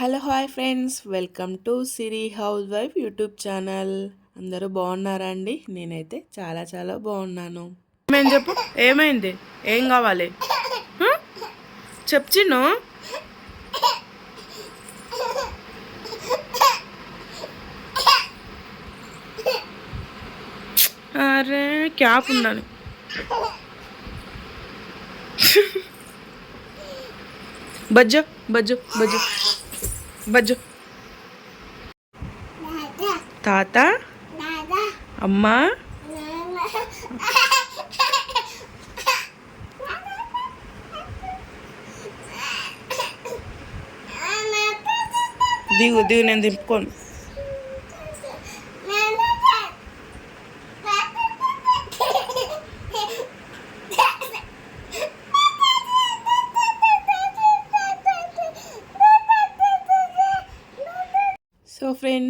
Hello hi friends. Welcome to Siri housewife YouTube channel. అందరూ బాగున్నారా అండి? నేనైతే చాలా చాలా బాగున్నాను. ఏమైంది చెప్పు? ఏమైంది? ఏం కావాలి? చెప్చిను అరే క్యాప్ ఉన్నాను బజ్జో బజ్జో బజ్జో. బజ్జు. తాత అమ్మా దిగు దిగు నేను దింపుకోను.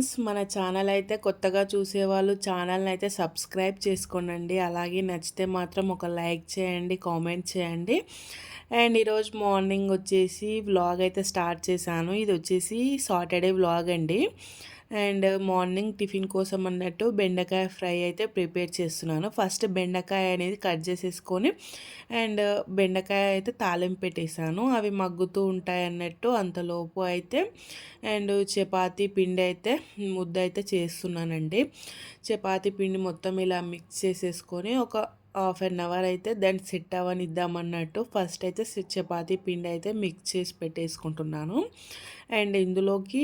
ఫ్రెండ్స్ మన ఛానల్ అయితే కొత్తగా చూసేవాళ్ళు ఛానల్ని అయితే సబ్స్క్రైబ్ చేసుకోనండి. అలాగే నచ్చితే మాత్రం ఒక లైక్ చేయండి కామెంట్ చేయండి. అండ్ ఈరోజు మార్నింగ్ వచ్చేసి వ్లాగ్ అయితే స్టార్ట్ చేశాను. ఇది వచ్చేసి సాటర్డే వ్లాగ్ అండి. అండ్ మార్నింగ్ టిఫిన్ కోసం అన్నట్టు బెండకాయ ఫ్రై అయితే ప్రిపేర్ చేస్తున్నాను. ఫస్ట్ బెండకాయ అనేది కట్ చేసేసుకొని అండ్ బెండకాయ అయితే తాలింపు పెట్టేశాను. అవి మగ్గుతూ ఉంటాయి అన్నట్టు అంతలోపు అయితే అండ్ చపాతీ పిండి అయితే ముద్ద అయితే చేస్తున్నానండి. చపాతీ పిండి మొత్తం ఇలా మిక్స్ చేసేసుకొని ఒక హాఫ్ అన్ అవర్ అయితే దాన్ని సెట్ అవ్వనిద్దామన్నట్టు ఫస్ట్ అయితే చపాతీ పిండి అయితే మిక్స్ చేసి పెట్టేసుకుంటున్నాను. అండ్ ఇందులోకి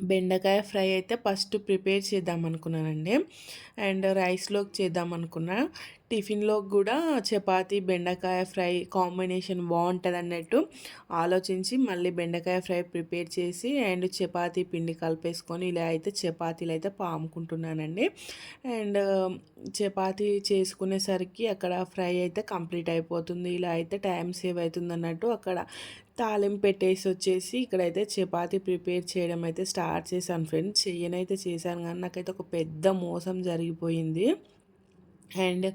బెండకాయ ఫ్రై అయితే ఫస్ట్ ప్రిపేర్ చేద్దాం అనుకున్నానండి. అండ్ రైస్లోకి చేద్దాం అనుకున్నా. టిఫిన్లో కూడా చపాతీ బెండకాయ ఫ్రై కాంబినేషన్ బాగుంటుంది అన్నట్టు ఆలోచించి మళ్ళీ బెండకాయ ఫ్రై ప్రిపేర్ చేసి అండ్ చపాతీ పిండి కలిపేసుకొని ఇలా అయితే చపాతీలు అయితే పాముకుంటున్నానండి. అండ్ చపాతీ చేసుకునేసరికి అక్కడ ఫ్రై అయితే కంప్లీట్ అయిపోతుంది. ఇలా అయితే టైం సేవ్ అవుతుంది అన్నట్టు అక్కడ తాలింపు పెట్టేసి వచ్చేసి ఇక్కడైతే చపాతీ ప్రిపేర్ చేయడం అయితే స్టార్ట్ చేశాను. ఫ్రెండ్స్ చెయ్యనైతే చేశాను కానీ నాకైతే ఒక పెద్ద మోసం జరిగిపోయింది. అండ్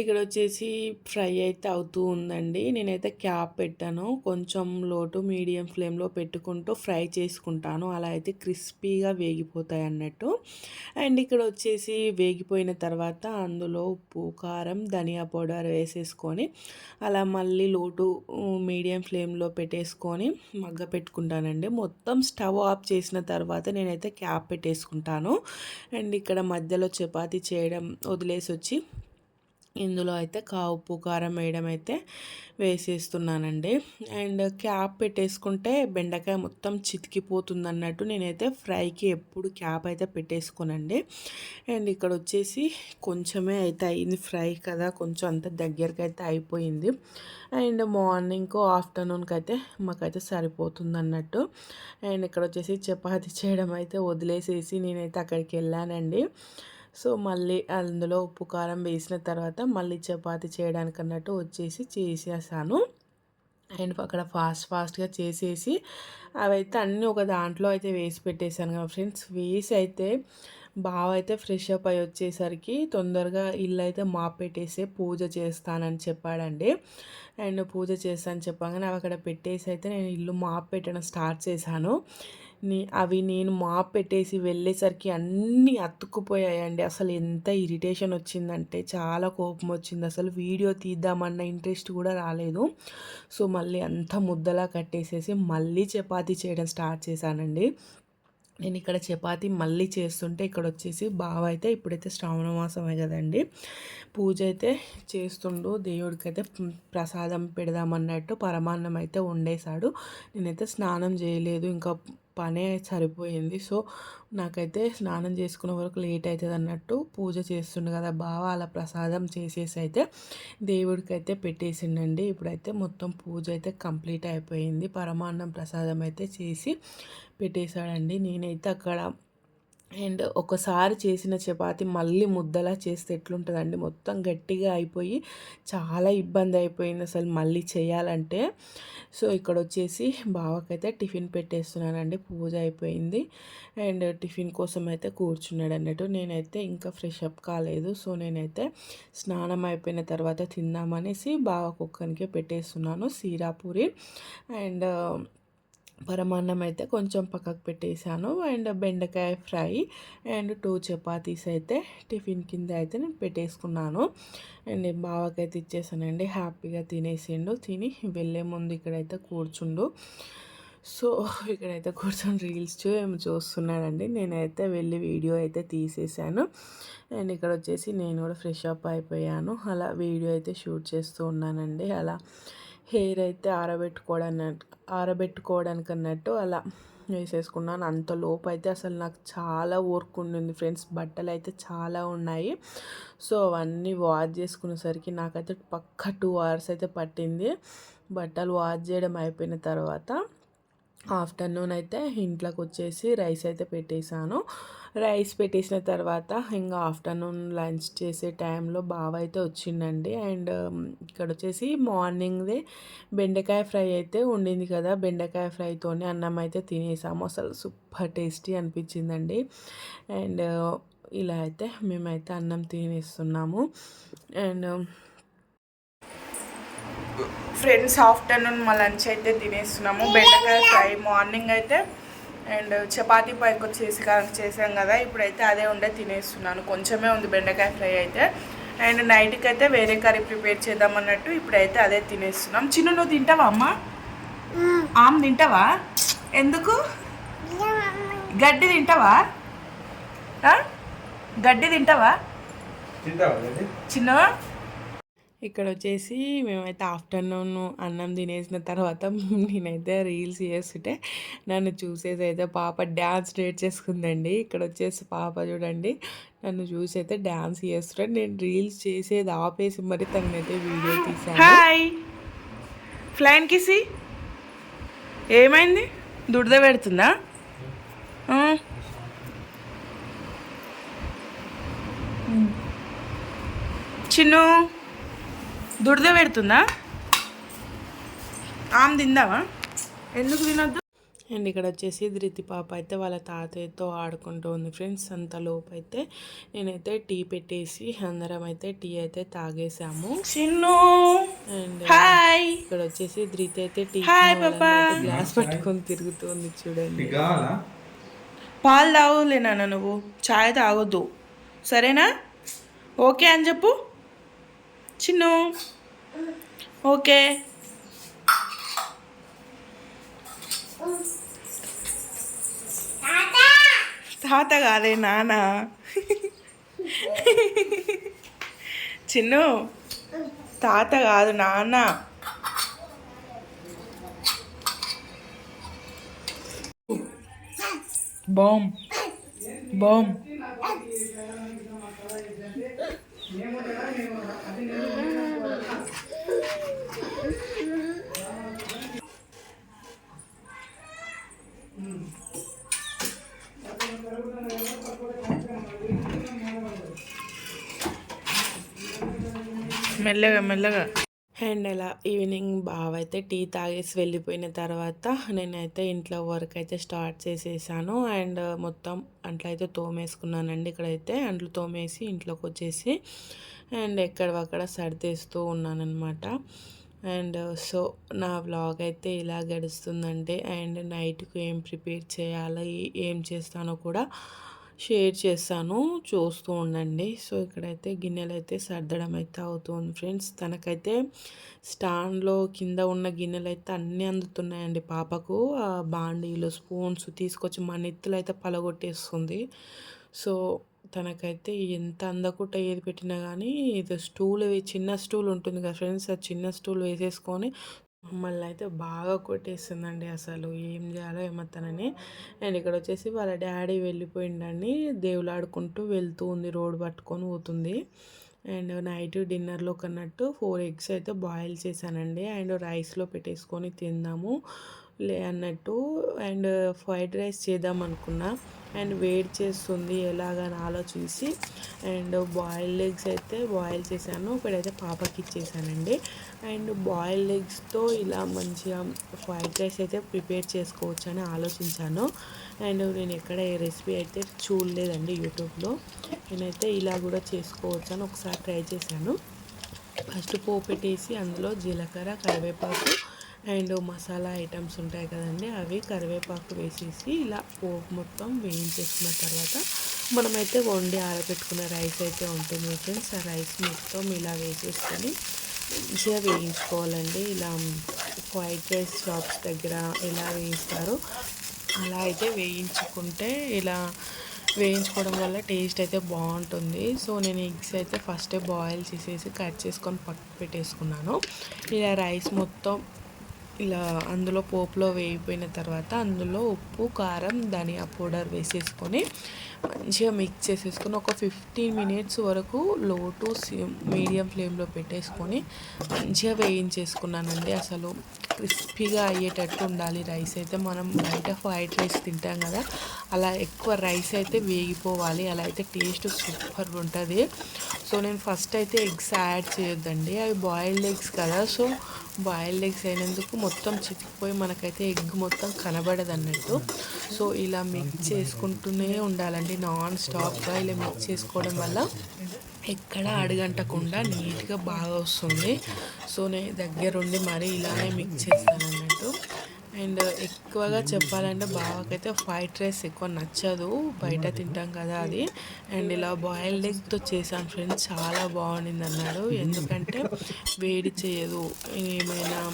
ఇక్కడ వచ్చేసి ఫ్రై అయితే అవుతూ ఉందండి. నేనైతే క్యాప్ పెట్టాను. కొంచెం లోటు మీడియం ఫ్లేమ్లో పెట్టుకుంటూ ఫ్రై చేసుకుంటాను. అలా అయితే క్రిస్పీగా వేగిపోతాయి అన్నట్టు. అండ్ ఇక్కడ వచ్చేసి వేగిపోయిన తర్వాత అందులో ఉప్పు కారం ధనియా పౌడర్ వేసేసుకొని అలా మళ్ళీ లోటు మీడియం ఫ్లేమ్లో పెట్టేసుకొని మగ్గ పెట్టుకుంటానండి. మొత్తం స్టవ్ ఆఫ్ చేసిన తర్వాత నేనైతే క్యాప్ పెట్టేసుకుంటాను. అండ్ ఇక్కడ మధ్యలో చపాతీ చేయడం వదిలేసి వచ్చి ఇందులో అయితే కా ఉప్పు కారం వేయడం అయితే వేసేస్తున్నానండి. అండ్ క్యాప్ పెట్టేసుకుంటే బెండకాయ మొత్తం చితికిపోతుంది అన్నట్టు నేనైతే ఫ్రైకి ఎప్పుడు క్యాప్ అయితే పెట్టేసుకోనండి. అండ్ ఇక్కడ వచ్చేసి కొంచెమే అయితే అయింది ఫ్రై కదా కొంచెం అంత దగ్గరికి అయితే అయిపోయింది. అండ్ మార్నింగ్ ఆఫ్టర్నూన్కి అయితే మాకైతే సరిపోతుంది అన్నట్టు అండ్ ఇక్కడ వచ్చేసి చపాతి చేయడం అయితే వదిలేసేసి నేనైతే అక్కడికి వెళ్ళానండి. సో మళ్ళీ అందులో ఉప్పు కారం వేసిన తర్వాత మళ్ళీ చపాతి చేయడానికి అన్నట్టు వచ్చేసి చేసేసాను. అండ్ అక్కడ ఫాస్ట్ ఫాస్ట్గా చేసేసి అవైతే అన్నీ ఒక దాంట్లో అయితే వేసి పెట్టేశాను కదా ఫ్రెండ్స్. వేసి అయితే బావ అయితే ఫ్రెష్ అప్ అయ్యి వచ్చేసరికి తొందరగా ఇల్లు అయితే మాపెట్టేసే పూజ చేస్తానని చెప్పాడండి. అండ్ పూజ చేస్తానని చెప్పగానే అవి అక్కడ పెట్టేసి అయితే నేను ఇల్లు మాపెట్టడం పెట్టడం స్టార్ట్ చేశాను. నీ అవి నేను మాప్ పెట్టేసి వెళ్ళేసరికి అన్నీ అతుక్కుపోయాయండి. అసలు ఎంత ఇరిటేషన్ వచ్చిందంటే చాలా కోపం వచ్చింది. అసలు వీడియో తీద్దామన్న ఇంట్రెస్ట్ కూడా రాలేదు. సో మళ్ళీ అంత ముద్దలా కట్టేసేసి మళ్ళీ చపాతీ చేయడం స్టార్ట్ చేశానండి. నేను ఇక్కడ చపాతి మళ్ళీ చేస్తుంటే ఇక్కడ వచ్చేసి బావ అయితే ఇప్పుడైతే శ్రావణ మాసమే కదండి. పూజ అయితే చేస్తుండు. దేవుడికి అయితే ప్రసాదం పెడదామన్నట్టు పరమాన్నం అయితే వండేశాడు. నేనైతే స్నానం చేయలేదు. ఇంకా పనే సరిపోయింది. సో నాకైతే స్నానం చేసుకునే వరకు లేట్ అవుతుంది అన్నట్టు పూజ చేస్తుండే కదా బావ అలా ప్రసాదం చేసేసి అయితే దేవుడికి అయితే పెట్టేసిండండి. ఇప్పుడైతే మొత్తం పూజ అయితే కంప్లీట్ అయిపోయింది. పరమాన్నం ప్రసాదం అయితే చేసి పెట్టేశాడండి. నేనైతే అక్కడ అండ్ ఒకసారి చేసిన చపాతి మళ్ళీ ముద్దలా చేస్తే ఎట్లుంటుందండి? మొత్తం గట్టిగా అయిపోయి చాలా ఇబ్బంది అయిపోయింది అసలు మళ్ళీ చేయాలంటే. సో ఇక్కడ వచ్చేసి బావకైతే టిఫిన్ పెట్టేస్తున్నానండి. పూజ అయిపోయింది. అండ్ టిఫిన్ కోసం అయితే కూర్చున్నాడు అన్నట్టు నేనైతే ఇంకా ఫ్రెష్ అప్ కాలేదు. సో నేనైతే స్నానం అయిపోయిన తర్వాత తిందామనేసి బావ కుక్కనికే పెట్టేస్తున్నాను సీరాపూరి అండ్ పరమాన్నం అయితే కొంచెం పక్కకు పెట్టేశాను. అండ్ బెండకాయ ఫ్రై అండ్ టూ చపాతీస్ అయితే టిఫిన్ కింద అయితే నేను పెట్టేసుకున్నాను. అండ్ బావకైతే ఇచ్చేసానండి. హ్యాపీగా తినేసిండు. తిని వెళ్ళే ముందు ఇక్కడైతే కూర్చుండు. సో ఇక్కడైతే కూర్చొని రీల్స్ ఏమి చూస్తున్నాడండి. నేనైతే వెళ్ళి వీడియో అయితే తీసేసాను అండ్ ఇక్కడ వచ్చేసి నేను కూడా ఫ్రెష్ అప్ అయిపోయాను. అలా వీడియో అయితే షూట్ చేస్తూ ఉన్నానండి. అలా హెయిర్ అయితే ఆరబెట్టుకోవడానికి ఆరబెట్టుకోవడానికి అన్నట్టు అలా వేసేసుకున్నాను. అంత లోపు అయితే అసలు నాకు చాలా వర్క్ ఉండింది ఫ్రెండ్స్. బట్టలు అయితే చాలా ఉన్నాయి. సో అవన్నీ వాష్ చేసుకునేసరికి నాకైతే పక్క టూ అవర్స్ అయితే పట్టింది. బట్టలు వాష్ చేయడం అయిపోయిన తర్వాత ఆఫ్టర్నూన్ అయితే ఇంట్లోకి వచ్చేసి రైస్ అయితే పెట్టేశాను. రైస్ పెట్టేసిన తర్వాత ఇంకా ఆఫ్టర్నూన్ లంచ్ చేసే టైంలో బావ అయితే వచ్చిండండి. అండ్ ఇక్కడ వచ్చేసి మార్నింగ్దే బెండకాయ ఫ్రై అయితే ఉండింది కదా బెండకాయ ఫ్రైతోనే అన్నం అయితే తినేసాము. అసలు సూపర్ టేస్టీ అనిపించిందండి. అండ్ ఇలా అయితే మేమైతే అన్నం తినేస్తున్నాము. అండ్ ఫ్రెండ్స్ ఆఫ్టర్నూన్ మా లంచ్ అయితే తినేస్తున్నాము. బెండకాయ ఫ్రై మార్నింగ్ అయితే అండ్ చపాతీ పైకి వచ్చేసి చేసాం కదా ఇప్పుడైతే అదే ఉండే తినేస్తున్నాను. కొంచెమే ఉంది బెండకాయ ఫ్రై అయితే. అండ్ నైట్కి అయితే వేరే కర్రీ ప్రిపేర్ చేద్దాం అన్నట్టు ఇప్పుడైతే అదే తినేస్తున్నాం. చిన్న నువ్వు తింటావా అమ్మ? ఆమ్ తింటావా? ఎందుకు? గడ్డి తింటావా? గడ్డి తింటావా? చిన్న? ఇక్కడ వచ్చేసి మేమైతే ఆఫ్టర్నూన్ అన్నం తినేసిన తర్వాత నేనైతే రీల్స్ చేస్తుంటే నన్ను చూసేసి అయితే పాప డ్యాన్స్ రేట్ చేసుకుందండి. ఇక్కడ వచ్చేసి పాప చూడండి నన్ను చూసి అయితే డ్యాన్స్ చేస్తుంటే నేను రీల్స్ చేసేది ఆపేసి మరి తనైతే వీడియో తీసాను హాయ్! ఫ్లైన్ కిసి? ఏమైంది? దుడద పెడుతుందా? చిన్ను! దుడద పెడుతుందా? ఆమె తిందావా ఎందుకు తినొద్దు? అండ్ ఇక్కడ వచ్చేసి ధృతి పాప అయితే వాళ్ళ తాతయ్యతో ఆడుకుంటూ ఉంది ఫ్రెండ్స్. అంతలోపు అయితే నేనైతే టీ పెట్టేసి అందరం అయితే టీ అయితే తాగేసాము. చిన్ను! And hi! ఇక్కడ వచ్చేసి ధృతి అయితే టీ గ్లాస్ పట్టుకొని తిరుగుతుంది చూడండి. పాలు తాగలేనా నువ్వు. చాయ్ తాగొద్దు. సరేనా? ఓకే అని చెప్పు. చిన్ను. ఓకే. తాత కాదే నాన్న చిన్ను తాత కాదు నాన్న. బామ్. బామ్. మెల్లగా మెల్లగా. అండ్ అలా ఈవినింగ్ బావ అయితే టీ తాగేసి వెళ్ళిపోయిన తర్వాత నేనైతే ఇంట్లో వర్క్ అయితే స్టార్ట్ చేసేసాను. అండ్ మొత్తం అంట్లో అయితే తోమేసుకున్నానండి ఇక్కడైతే. అంట్లు తోమేసి ఇంట్లోకి వచ్చేసి అండ్ ఎక్కడవక్కడ సర్దేస్తూ ఉన్నానన్నమాట. అండ్ సో నా వ్లాగ్ అయితే ఇలా గడుస్తుందంటే అండ్ నైట్కు ఏం ప్రిపేర్ చేయాలి ఏం చేస్తానో కూడా షేర్ చేస్తాను చూస్తూ ఉండండి. సో ఇక్కడైతే గిన్నెలు అయితే సర్దడం అయితే అవుతుంది ఫ్రెండ్స్. తనకైతే స్టాండ్లో కింద ఉన్న గిన్నెలు అయితే అన్నీ అందుతున్నాయండి పాపకు. ఆ బాండీలు స్పూన్స్ తీసుకొచ్చి మా నెత్తులు అయితే పలగొట్టేస్తుంది. సో తనకైతే ఎంత అందకుండా ఏది పెట్టినా కానీ ఇది స్టూల్ చిన్న స్టూల్ ఉంటుంది కదా ఫ్రెండ్స్. ఆ చిన్న స్టూల్ వేసేసుకొని మమ్మల్ని అయితే బాగా కొట్టేస్తుందండి అసలు. ఏం చేయాలో ఏమత్తనని అండ్ ఇక్కడ వచ్చేసి వాళ్ళ డాడీ వెళ్ళిపోయిండని దేవులాడుకుంటూ వెళ్తూ ఉంది రోడ్ పట్టుకొని పోతుంది. అండ్ నైట్ డిన్నర్లో కన్నట్టు ఫోర్ ఎగ్స్ అయితే బాయిల్ చేశానండి. అండ్ రైస్లో పెట్టేసుకొని తిందాము. లే అన్నట్టు అండ్ ఫ్రైడ్ రైస్ చేద్దాం అనుకున్నా. అండ్ వేడి చేస్తుంది ఎలాగని ఆలోచించి. అండ్ బాయిల్ ఎగ్స్ అయితే బాయిల్ చేశాను. ఇప్పుడైతే పాపకి ఇచ్చేసానండి. అండ్ బాయిల్ ఎగ్స్తో ఇలా మంచిగా ఫ్రైడ్ రైస్ అయితే ప్రిపేర్ చేసుకోవచ్చు అని ఆలోచించాను. అండ్ నేను ఎక్కడ ఏ రెసిపీ అయితే చూడలేదండి యూట్యూబ్లో. నేనైతే ఇలా కూడా చేసుకోవచ్చు అని ఒకసారి ట్రై చేశాను. ఫస్ట్ పోపు పెట్టేసి అందులో జీలకర్ర కరివేపాకు అండ్ మసాలా ఐటమ్స్ ఉంటాయి కదండి అవి కరివేపాకు వేసేసి ఇలా పోపు మొత్తం వేయించేసిన తర్వాత మనమైతే వండి ఆరబెట్టుకున్న రైస్ అయితే ఉంటుంది ఫ్రెండ్స్ ఆ రైస్ మొత్తం ఇలా వేసేసుకొని మంచిగా వేయించుకోవాలండి. ఇలా వైట్ రైస్ షాప్స్ దగ్గర ఎలా వేయిస్తారో అలా అయితే వేయించుకుంటే ఇలా వేయించుకోవడం వల్ల టేస్ట్ అయితే బాగుంటుంది. సో నేను ఎగ్స్ అయితే ఫస్టే బాయిల్ చేసేసి కట్ చేసుకొని పక్క పెట్టేసుకున్నాను. ఇలా రైస్ మొత్తం ఇలా అందులో పోపులో వేయిపోయిన తర్వాత అందులో ఉప్పు కారం ధనియా పౌడర్ వేసేసుకొని మంచిగా మిక్స్ చేసేసుకొని ఒక ఫిఫ్టీన్ మినిట్స్ వరకు లో టు మీడియం ఫ్లేమ్లో పెట్టేసుకొని మంచిగా వేయించేసుకున్నానండి అసలు. క్రిస్పీగా అయ్యేటట్టు ఉండాలి. రైస్ అయితే మనం బయట ఫ్రైడ్ రైస్ తింటాం కదా అలా ఎక్కువ రైస్ అయితే వేగిపోవాలి. అలా అయితే టేస్ట్ సూపర్ ఉంటుంది. సో నేను ఫస్ట్ అయితే ఎగ్స్ యాడ్ చేయొద్దండి. అవి బాయిల్డ్ ఎగ్స్ కదా సో బాయిల్డ్ ఎగ్స్ అయినందుకు మొత్తం చితికిపోయి మనకైతే ఎగ్ మొత్తం కనబడదు అన్నట్టు. సో ఇలా మిక్స్ చేసుకుంటూనే ఉండాలండి. నాన్ స్టాప్గా ఇలా మిక్స్ చేసుకోవడం వల్ల ఎక్కడ అడుగంటకుండా నీట్గా బాగా వస్తుంది. సో నేను దగ్గరుండి మరీ ఇలానే మిక్స్ చేస్తాను అన్నట్టు. అండ్ ఎక్కువగా చెప్పాలంటే బావకైతే ఫ్రైడ్ రైస్ ఎక్కువ నచ్చదు. బయట తింటాం కదా అది. అండ్ ఇలా బాయిల్డ్ ఎగ్తో చేశాను ఫ్రెండ్స్. చాలా బాగుండింది అన్నాడు ఎందుకంటే వేడి చేయదు. ఏమైనా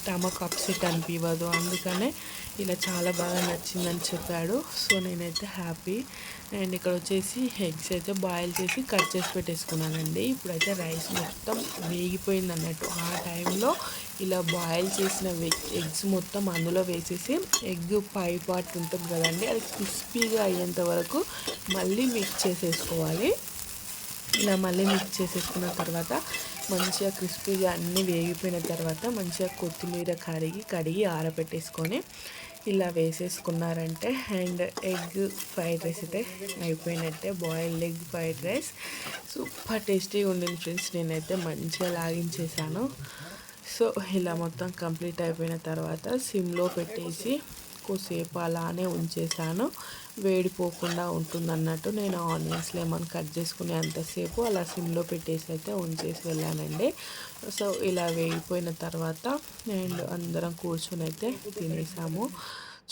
స్టమక్ అప్సెట్ అనిపించదు అందుకనే ఇలా చాలా బాగా నచ్చిందని చెప్పాడు. సో నేనైతే హ్యాపీ. అండ్ ఇక్కడ వచ్చేసి ఎగ్స్ అయితే బాయిల్ చేసి కట్ చేసి పెట్టేసుకున్నానండి. ఇప్పుడైతే రైస్ మొత్తం వేగిపోయింది అన్నట్టు. ఆ టైంలో ఇలా బాయిల్ చేసిన ఎగ్స్ మొత్తం అందులో వేసేసి ఎగ్ పై పార్ట్ ఉంటుంది కదండి అది క్రిస్పీగా అయ్యేంత వరకు మళ్ళీ మిక్స్ చేసేసుకోవాలి. ఇలా మళ్ళీ మిక్స్ చేసేసుకున్న తర్వాత మంచిగా క్రిస్పీగా అన్నీ వేగిపోయిన తర్వాత మంచిగా కొత్తిమీర కడిగి కడిగి ఆరబెట్టేసుకొని ఇలా వేసేసుకున్నారంటే అండ్ ఎగ్ ఫ్రైడ్ రైస్ అయితే అయిపోయినట్టే. Boiled egg fried rice. Super టేస్టీగా ఉండింది ఫ్రెండ్స్. నేనైతే మంచిగా లాగించేసాను సో ఇలా మొత్తం కంప్లీట్ అయిపోయిన తర్వాత సిమ్లో పెట్టేసి ఎక్కువసేపు అలానే ఉంచేసాను. వేడిపోకుండా ఉంటుంది అన్నట్టు నేను ఆనియన్స్ లెమన్ కట్ చేసుకునే అంతసేపు అలా సిమ్లో పెట్టేసి అయితే ఉంచేసి వెళ్ళానండి. సో ఇలా వేగిపోయిన తర్వాత నేను అందరం కూర్చొని అయితే తినేసాము.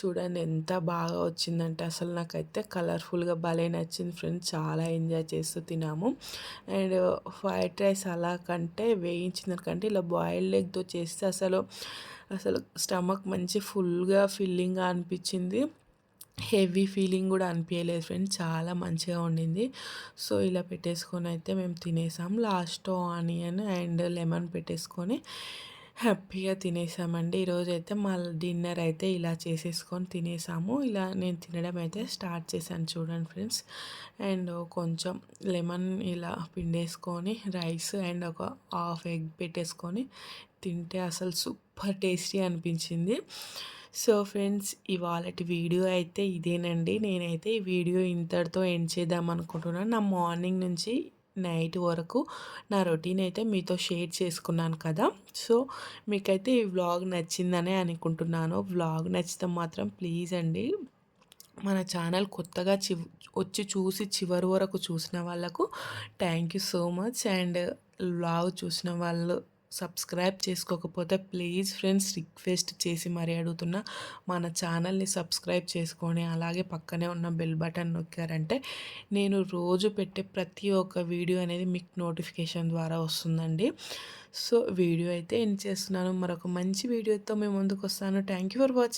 చూడండి ఎంత బాగా వచ్చిందంటే అసలు నాకైతే కలర్ఫుల్గా భలే నచ్చింది ఫ్రెండ్స్. చాలా ఎంజాయ్ చేస్తూ తినాము అండ్ ఫ్రైడ్ రైస్ అలా కంటే వేయించిన కంటే ఇలా బాయిల్డ్ ఎగ్తో చేస్తే అసలు అసలు స్టమక్ మంచి ఫుల్గా ఫిల్లింగ్గా అనిపించింది. హెవీ ఫీలింగ్ కూడా అనిపించలేదు ఫ్రెండ్స్. చాలా మంచిగా ఉండింది. సో ఇలా పెట్టేసుకొని అయితే మేము తినేసాం. లాస్ట్ ఆనియన్ అండ్ లెమన్ పెట్టేసుకొని హ్యాపీగా తినేసామండి. ఈరోజు అయితే మా డిన్నర్ అయితే ఇలా చేసేసుకొని తినేసాము. ఇలా నేను తినడం అయితే స్టార్ట్ చేశాను చూడండి ఫ్రెండ్స్. అండ్ కొంచెం లెమన్ ఇలా పిండేసుకొని రైస్ అండ్ ఒక హాఫ్ ఎగ్ పెట్టేసుకొని తింటే అసలు సూపర్ టేస్టీ అనిపించింది. సో ఫ్రెండ్స్ ఇవాళ వీడియో అయితే ఇదేనండి. నేనైతే ఈ వీడియో ఇంతటితో ఎండ్ చేద్దాం అనుకుంటున్నాను. నా మార్నింగ్ నుంచి నైట్ వరకు నా రొటీన్ అయితే మీతో షేర్ చేసుకున్నాను కదా. సో మీకైతే ఈ వ్లాగ్ నచ్చిందనే అనుకుంటున్నాను. వ్లాగ్ నచ్చితే మాత్రం ప్లీజ్ అండి. మన ఛానల్ కొత్తగా చి వచ్చి చూసి చివరి వరకు చూసిన వాళ్ళకు thank you so much. And vlog చూసిన వాళ్ళు సబ్స్క్రైబ్ చేసుకోకపోతే ప్లీజ్ ఫ్రెండ్స్ రిక్వెస్ట్ చేసి మరీ అడుగుతున్నా మన ఛానల్ని సబ్స్క్రైబ్ చేసుకొని అలాగే పక్కనే ఉన్న బెల్ బటన్ నొక్కారంటే నేను రోజు పెట్టే ప్రతి ఒక్క వీడియో అనేది మీకు నోటిఫికేషన్ ద్వారా వస్తుందండి. సో వీడియో అయితే ఎండ్ చేస్తున్నాను. మరొక మంచి వీడియోతో మేము ముందుకు వస్తాను. Thank you for watching